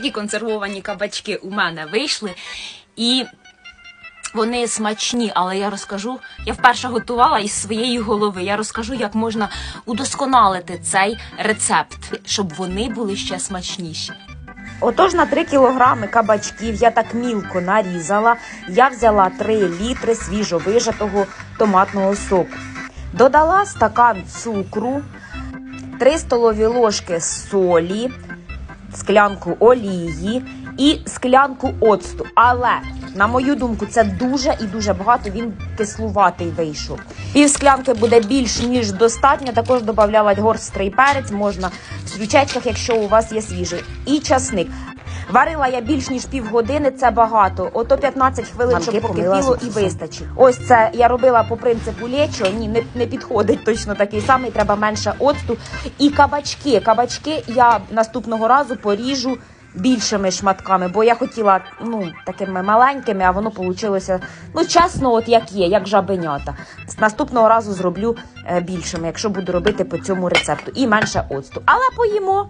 такі консервовані кабачки у мене вийшли. І вони смачні, але я розкажу, я вперше готувала із своєї голови. Я розкажу, як можна удосконалити цей рецепт, щоб вони були ще смачніші. Отож, на 3 кілограми кабачків я так мілко нарізала. Я взяла 3 літри свіжовижатого томатного соку. Додала стакан цукру, 3 столові ложки солі, склянку олії і склянку оцту. Але, на мою думку, це дуже і дуже багато. Він кислуватий вийшов. Пів склянки буде більш ніж достатньо. Також додавати горстрий перець, можна в свічечках, якщо у вас є свіжий. І часник. Варила я більш ніж півгодини, це багато. Ото 15 хвилин, щоб покипіло і вистачить. Ось це я робила по принципу лечо. Ні, не, не підходить точно такий самий. Треба менше оцту. І кабачки. Кабачки я наступного разу поріжу більшими шматками, бо я хотіла ну такими маленькими, а воно получилося ну чесно, от як є, як жабенята. Наступного разу зроблю е, більшими, якщо буду робити по цьому рецепту, і менше оцту. Але поїмо.